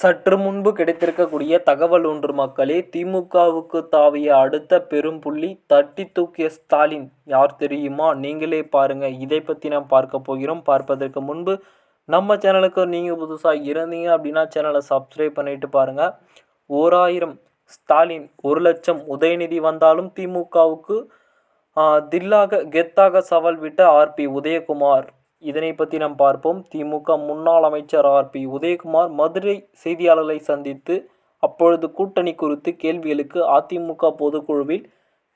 சற்று முன்பு கிடைத்திருக்கக்கூடிய தகவல் ஒன்று மக்களே. திமுகவுக்கு தாவிய அடுத்த பெரும் புள்ளி தட்டி தூக்கிய ஸ்டாலின். யார் தெரியுமா? நீங்களே பாருங்க. இதை பற்றி நாம் பார்க்க போகிறோம். பார்ப்பதற்கு முன்பு நம்ம சேனலுக்கு நீங்கள் புதுசாக இருந்தீங்க அப்படின்னா சேனலை சப்ஸ்கிரைப் பண்ணிட்டு பாருங்க. ஓராயிரம் ஸ்டாலின் ஒரு லட்சம் உதயநிதி வந்தாலும் திமுகவுக்கு தில்லாக கெத்தாக சவால் விட்ட ஆர்பி உதயகுமார். இதனை பற்றி நாம் பார்ப்போம். திமுக முன்னாள் அமைச்சர் ஆர். பி. உதயகுமார் மதுரை செய்தியாளர்களை சந்தித்து அப்பொழுது கூட்டணி குறித்து கேள்விகளுக்கு அதிமுக பொதுக்குழுவில்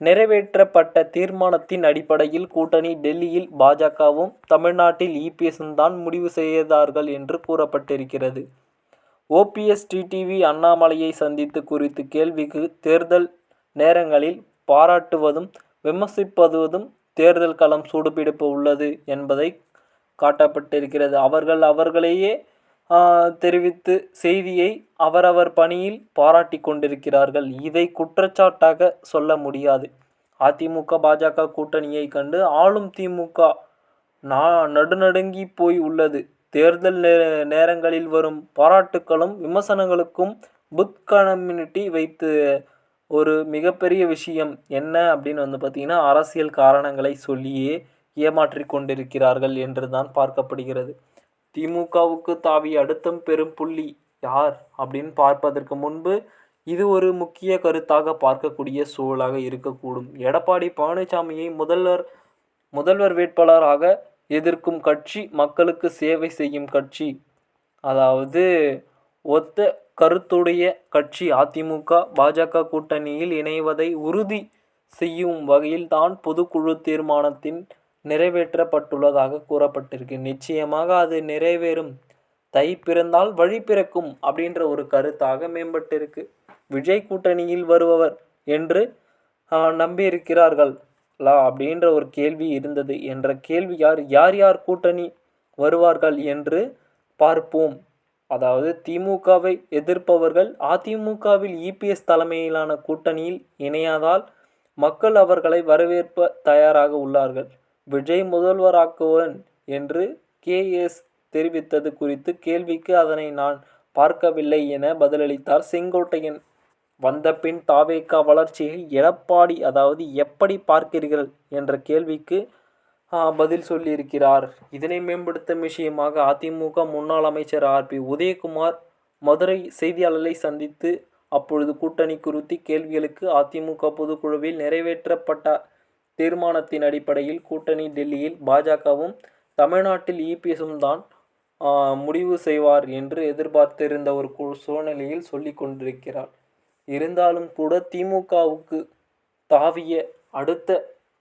நிறைவேற்றப்பட்ட தீர்மானத்தின் அடிப்படையில் கூட்டணி டெல்லியில் பாஜகவும் தமிழ்நாட்டில் இபிஎஸும் தான் முடிவு செய்தார்கள் என்று கூறப்பட்டிருக்கிறது. ஓபிஎஸ் டிடிவி அண்ணாமலையை சந்தித்து குறித்து கேள்விக்கு தேர்தல் நேரங்களில் பாராட்டுவதும் விமர்சிப்பதுவதும் தேர்தல் களம் சூடுபிடிப்பு உள்ளது என்பதை காட்டப்பட்டிருக்கிறது. அவர்கள் அவர்களையே தெரிவித்து செய்தியை அவரவர் பணியில் பாராட்டி கொண்டிருக்கிறார்கள். இதை குற்றச்சாட்டாக சொல்ல முடியாது. அதிமுக பாஜக கூட்டணியை கண்டு ஆளும் திமுக நான் நடுநடுங்கி போய் உள்ளது. தேர்தல் நே நேரங்களில் வரும் பாராட்டுக்களும் விமர்சனங்களுக்கும் புத் கம்யூனிட்டி வைத்து ஒரு மிகப்பெரிய விஷயம் என்ன அப்படின்னு வந்து பார்த்திங்கன்னா அரசியல் காரணங்களை சொல்லியே ஏமாற்றி கொண்டிருக்கிறார்கள் என்று தான் பார்க்கப்படுகிறது. திமுகவுக்கு தாவி அடுத்தம் பெரும் புள்ளி யார் அப்படின்னு பார்ப்பதற்கு முன்பு இது ஒரு முக்கிய கருத்தாக பார்க்கக்கூடிய சூழலாக இருக்கக்கூடும். எடப்பாடி பழனிசாமியை முதல்வர் முதல்வர் வேட்பாளராக எதிர்க்கும் கட்சி மக்களுக்கு சேவை செய்யும் கட்சி. அதாவது ஒத்த கருத்துடைய கட்சி அதிமுக பாஜக கூட்டணியில் இணைவதை உறுதி செய்யும் வகையில் தான் பொதுக்குழு தீர்மானத்தின் நிறைவேற்றப்பட்டுள்ளதாக கூறப்பட்டிருக்கு. நிச்சயமாக அது நிறைவேறும். தை பிறந்தால் வழி பிறக்கும் அப்படின்ற ஒரு கருத்தாக மேம்பட்டிருக்கு. விஜய் கூட்டணியில் வருபவர் என்று நம்பியிருக்கிறார்கள். லா அப்படின்ற ஒரு கேள்வி இருந்தது. என்ற கேள்வி யார் யார் யார் கூட்டணி வருவார்கள் என்று பார்ப்போம். அதாவது திமுகவை எதிர்ப்பவர்கள் அதிமுகவில் இபிஎஸ் தலைமையிலான கூட்டணியில் இணையாதால் மக்கள் அவர்களை வரவேற்ப தயாராக உள்ளார்கள். விஜய் முதல்வராக்குவன் என்று கேஎஸ் தெரிவித்தது குறித்து கேள்விக்கு அதனை நான் பார்க்கவில்லை என பதிலளித்தார் செங்கோட்டையன். வந்தபின் தாவேக்கா வளர்ச்சியை எடப்பாடி அதாவது எப்படி பார்க்கிறீர்கள் என்ற கேள்விக்கு பதில் சொல்லியிருக்கிறார். இதனை மேம்படுத்தும் விஷயமாக அதிமுக முன்னாள் அமைச்சர் ஆர். பி. உதயகுமார் மதுரை செய்தியாளர்களை சந்தித்து அப்பொழுது கூட்டணி குறித்து கேள்விகளுக்கு அதிமுக பொதுக்குழுவில் நிறைவேற்றப்பட்ட தீர்மானத்தின் அடிப்படையில் கூட்டணி டெல்லியில் பாஜகவும் தமிழ்நாட்டில் இபிஎஸும் தான் முடிவு செய்வார் என்று எதிர்பார்த்திருந்த ஒரு சூழ்நிலையில் சொல்லி கொண்டிருக்கிறார். இருந்தாலும் கூட திமுகவுக்கு தாவிய அடுத்த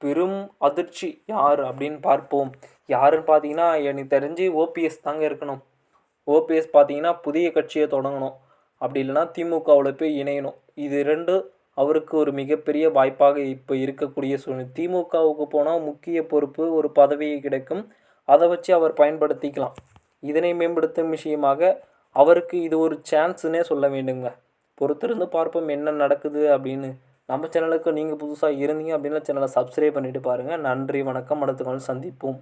பெரும் அதிர்ச்சி யார் அப்படின்னு பார்ப்போம். யாருன்னு பார்த்தீங்கன்னா எனக்கு தெரிஞ்சு ஓபிஎஸ் தாங்க இருக்கணும். ஓபிஎஸ் பார்த்தீங்கன்னா புதிய கட்சியை தொடங்கணும். அப்படி இல்லைன்னா திமுகவில் போய் இணையணும். இது ரெண்டு அவருக்கு ஒரு மிகப்பெரிய வாய்ப்பாக இப்போ இருக்கக்கூடிய சூழ்நிலை. திமுகவுக்கு போனால் முக்கிய பொறுப்பு ஒரு பதவியை கிடைக்கும். அதை வச்சு அவர் பயன்படுத்திக்கலாம். இதனை மேம்படுத்தும் விஷயமாக அவருக்கு இது ஒரு சான்ஸுன்னே சொல்ல வேண்டுங்க. பொறுத்திருந்து பார்ப்போம் என்ன நடக்குது அப்படின்னு. நம்ம சேனலுக்கு நீங்கள் புதுசாக இருந்தீங்க அப்படின்னா சேனலை சப்ஸ்கிரைப் பண்ணிவிட்டு பாருங்கள் நன்றி வணக்கம். அடுத்த சந்திப்போம்.